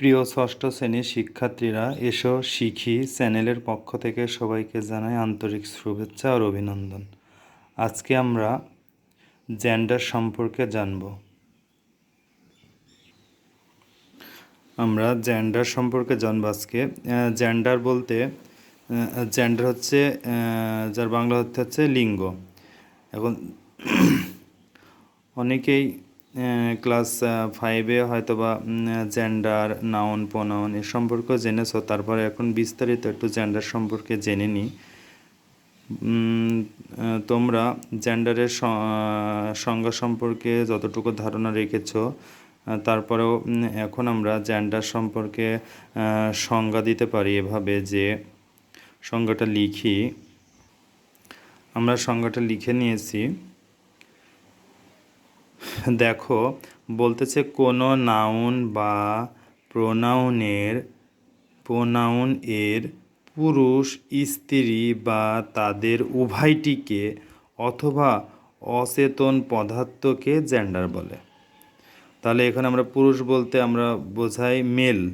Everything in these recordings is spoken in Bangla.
প্রিয় ষষ্ঠ শ্রেণির শিক্ষার্থীরা, এসো শিখি চ্যানেলের পক্ষ থেকে সবাইকে জানাই আন্তরিক শুভেচ্ছা আর অভিনন্দন। আজকে আমরা জেন্ডার সম্পর্কে জানব। আমরা জেন্ডার সম্পর্কে জানব আজকে। জেন্ডার বলতে জেন্ডার হচ্ছে যার বাংলা হচ্ছে লিঙ্গ। এখন, অনেকেই ক্লাস ফাইভে হয়তো বা জেন্ডার নাউন প্রনাউন এ সম্পর্কে জেনেছো, তারপরে এখন বিস্তারিত একটু জেন্ডার সম্পর্কে জেনে নিই। তোমরা জেন্ডারের সংজ্ঞা সম্পর্কে যতটুকু ধারণা রেখেছো তারপরেও এখন আমরা জেন্ডার সম্পর্কে সংজ্ঞা দিতে পারি এভাবে যে, সংজ্ঞাটা লিখি। আমরা সংজ্ঞাটা লিখে নিয়েছি। দেখো, বলতেছে কোনো নাউন বা প্রোনাউনের প্রোনাউন এর পুরুষ, স্ত্রী বা তাদের উভয়টিকে অথবা অচেতন পদার্থকে জেন্ডার বলে। তাহলে এখানে আমরা পুরুষ বলতে আমরা বোঝাই মেল।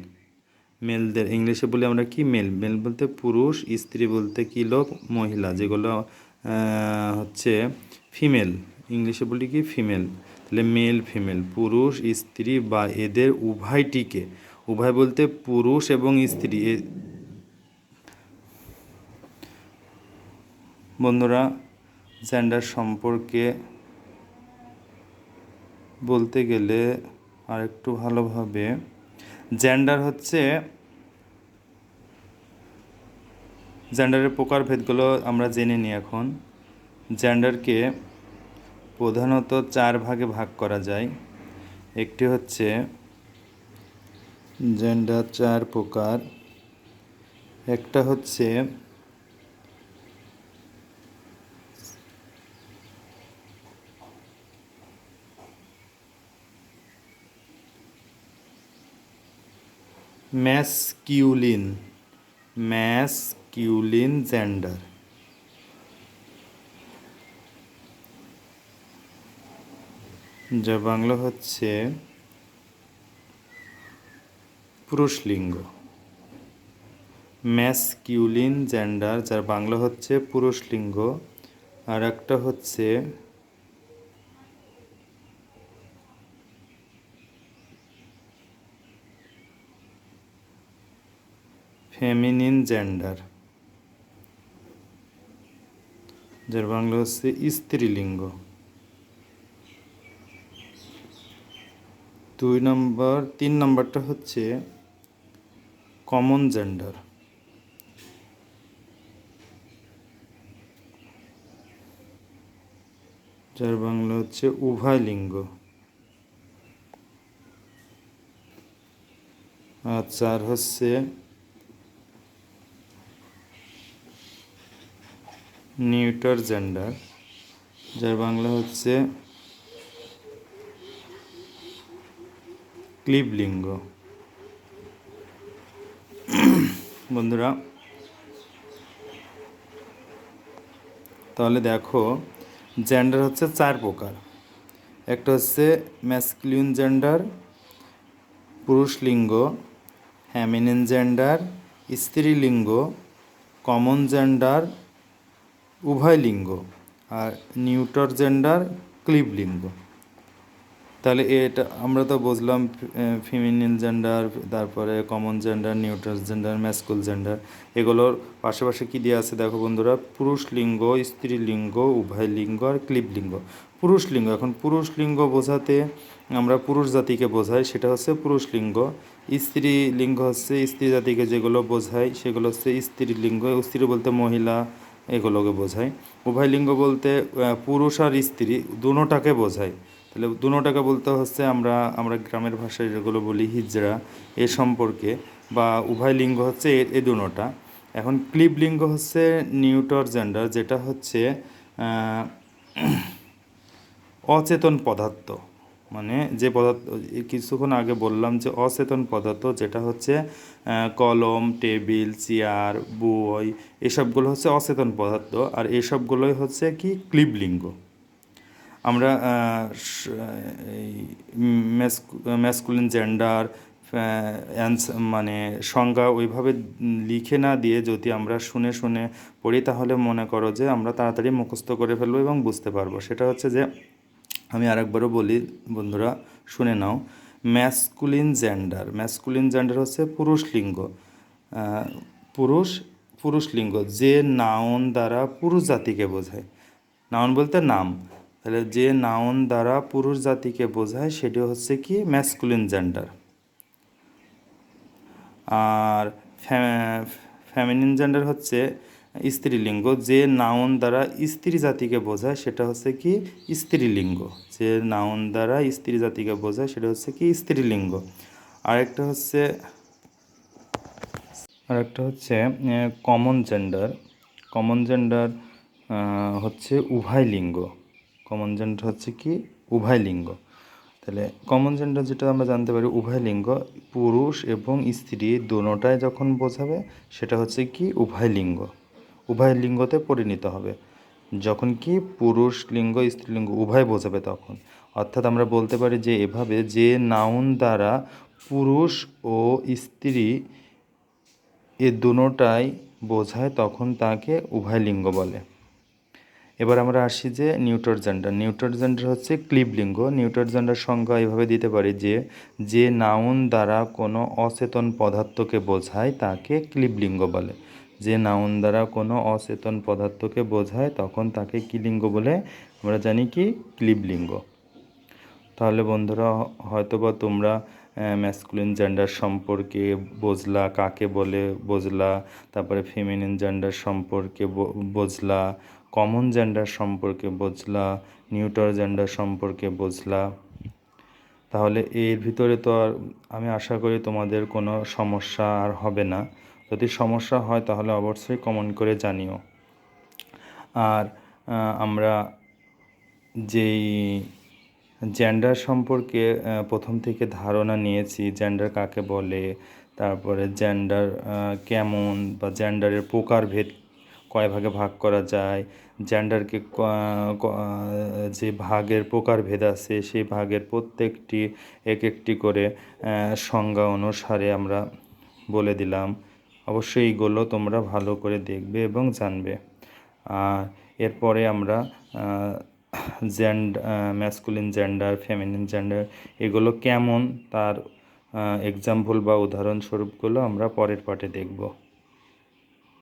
মেলদের ইংলিশে বলি আমরা কি মেল? মেল বলতে পুরুষ, স্ত্রী বলতে কি লোক? মহিলা, যেগুলো হচ্ছে ফিমেল। ইংলিশে বলি কি ফিমেল। মেল ফিমেল পুরুষ, স্ত্রী বা এদের উভয়টিকে, উভয় বলতে পুরুষ এবং স্ত্রী বন্ধুরা জেন্ডার সম্পর্কে বলতে গেলে আর একটু ভালোভাবে জেন্ডার হচ্ছে জেন্ডারের প্রকারভেদগুলো আমরা জেনে নিই এখন। জেন্ডারকে প্রধানত চার ভাগে ভাগ করা যায়। একটি হচ্ছে জেন্ডার চার প্রকার। একটা হচ্ছে ম্যাসকিউলিন ম্যাসকিউলিন জেন্ডার যার বাংলা হচ্ছে পুরুষ লিঙ্গ ম্যাসকিউলিন জেন্ডার যার বাংলা হচ্ছে পুরুষ লিঙ্গ আর একটা হচ্ছে ফেমিনিন জেন্ডার যার বাংলা হচ্ছে স্ত্রীলিঙ্গ। দুই নম্বর, তিন নম্বরটা হচ্ছে কমন জেন্ডার যার বাংলা হচ্ছে উভয় লিঙ্গ। আর চার হচ্ছে নিউটার জেন্ডার যার বাংলা হচ্ছে ক্লিব লিঙ্গ। বন্ধুরা, তাহলে দেখো জেন্ডার হচ্ছে চার প্রকার। একটা হচ্ছে ম্যাসকুলিন জেন্ডার পুরুষ লিঙ্গ হ্যামিনিন জেন্ডার স্ত্রীলিঙ্গ কমন জেন্ডার উভয় লিঙ্গ, আর নিউটর জেন্ডার ক্লিব লিঙ্গ। তাহলে এটা আমরা তো বুঝলাম ফিমেনিন জেন্ডার তারপরে common gender neutral gender masculine gender এগুলোর পাশাপাশি কী দিয়ে আছে দেখো বন্ধুরা, পুরুষ লিঙ্গ, স্ত্রী লিঙ্গ, উভয় লিঙ্গ আর ক্লিপ লিঙ্গ। পুরুষ লিঙ্গ, এখন পুরুষ লিঙ্গ বোঝাতে আমরা পুরুষ জাতিকে বোঝাই, সেটা হচ্ছে পুরুষ লিঙ্গ। স্ত্রী লিঙ্গ হচ্ছে স্ত্রী জাতিকে যেগুলো বোঝায়, সেগুলো হচ্ছে স্ত্রী লিঙ্গ, স্ত্রী বলতে মহিলা, এগুলোকে বোঝায়। উভয় লিঙ্গ বলতে পুরুষ আর স্ত্রী দুটোটাকে বোঝায়। তাহলে দুটোটাকে বলতে হচ্ছে আমরা আমরা গ্রামের ভাষায় যেগুলো বলি হিজড়া, এ সম্পর্কে, বা উভয় লিঙ্গ হচ্ছে এ দুটোটা এখন ক্লিব লিঙ্গ হচ্ছে নিউটর জেন্ডার, যেটা হচ্ছে অচেতন পদার্থ। মানে যে পদার্থ, কিছুক্ষণ আগে বললাম যে অচেতন পদার্থ, যেটা হচ্ছে কলম, টেবিল, চেয়ার, বই, এসবগুলো হচ্ছে অচেতন পদার্থ। আর এসবগুলোই হচ্ছে কি? ক্লিব লিঙ্গ। আমরা এই ম্যাসকুলিন জেন্ডার অ্যান্স- মানে সংজ্ঞা ওইভাবে লিখে না দিয়ে যদি আমরা শুনে শুনে পড়ি, তাহলে মনে করো যে আমরা তাড়াতাড়ি মুখস্থ করে ফেলব এবং বুঝতে পারব। সেটা হচ্ছে যে আমি আরেকবারও বলি, বন্ধুরা, শুনে নাও। ম্যাসকুলিন জেন্ডার ম্যাসকুলিন জেন্ডার হচ্ছে পুরুষ লিঙ্গ। পুরুষ পুরুষ লিঙ্গ, যে নাউন দ্বারা পুরুষ জাতিকে বোঝায়। নাউন বলতে নাম। তাহলে যে নাউন দ্বারা পুরুষ জাতিকে বোঝায় সেটি হচ্ছে কি ম্যাসকুলিন জেন্ডার আর ফ্যামিনিন জেন্ডার হচ্ছে স্ত্রীলিঙ্গ। যে নাউন দ্বারা স্ত্রী জাতিকে বোঝায় সেটা হচ্ছে কি স্ত্রীলিঙ্গ। যে নাউন দ্বারা স্ত্রী জাতিকে বোঝায় সেটা হচ্ছে কি স্ত্রীলিঙ্গ। আরেকটা হচ্ছে আরেকটা হচ্ছে কমন জেন্ডার কমন জেন্ডার হচ্ছে উভয় লিঙ্গ। কমন জেন্ডার হচ্ছে কি? উভয় লিঙ্গ। তাহলে কমন জেন্ডার যেটা আমরা জানতে পারি, উভয় লিঙ্গ, পুরুষ এবং স্ত্রী দোনোটাই যখন বোঝাবে, সেটা হচ্ছে কি? উভয় লিঙ্গ। উভয় লিঙ্গতে পরিণত হবে। যখন কি? পুরুষ লিঙ্গ স্ত্রীলিঙ্গ উভয় বোঝাবে তখন। অর্থাৎ আমরা বলতে পারি যে এভাবে যে নাউন দ্বারা পুরুষ ও স্ত্রী এ দুটোটাই বোঝায়, তখন তাকে উভয় লিঙ্গ বলে। এবার আমরা আসি যে নিউটর জেন্ডার। নিউটর জেন্ডার হচ্ছে ক্লিব লিঙ্গ নিউটর জেন্ডার সংজ্ঞা এভাবে দিতে পারি যে যে নাউন দ্বারা কোনো অচেতন পদার্থকে বোঝায় তাকে ক্লিব লিঙ্গ বলে। যে নাউন দ্বারা কোনো অচেতন পদার্থকে বোঝায় তখন তাকে কি লিঙ্গ বলে? আমরা জানি কি? ক্লিব লিঙ্গ তাহলে বন্ধুরা, হয়তোবা তোমরা ম্যাসকুলিন জেন্ডার সম্পর্কে বোঝলা, কাকে বলে বোঝলা, তারপরে ফেমিনিন জেন্ডার সম্পর্কে বুঝলা কমন জেন্ডার সম্পর্কে বুঝলা নিউটর জেন্ডার সম্পর্কে বুঝলা। তাহলে এর ভিতরে তো আর আমি আশা করি তোমাদের কোনো সমস্যা আর হবে না। যদি সমস্যা হয় তাহলে অবশ্যই কমেন্ট করে জানিও। আর আমরা যেই জেন্ডার সম্পর্কে প্রথম থেকে ধারণা নিয়েছি জেন্ডার কাকে বলে, তারপরে জেন্ডার কেমন বা জেন্ডারের প্রকারভেদ কয় ভাগে ভাগ করা যায়? জেন্ডারকে যে ভাগের প্রকারভেদ আছে, সেই ভাগের প্রত্যেকটি এক একটি করে সংজ্ঞা অনুসারে আমরা বলে দিলাম। অবশ্যই এইগুলো তোমরা ভালো করে দেখবে এবং জানবে। আর এরপরে আমরা gender masculine gender feminine gender এগুলো কেমন? তার এক্সাম্পল বা উদাহরণস্বরূপগুলো আমরা পরের পাঠে দেখব।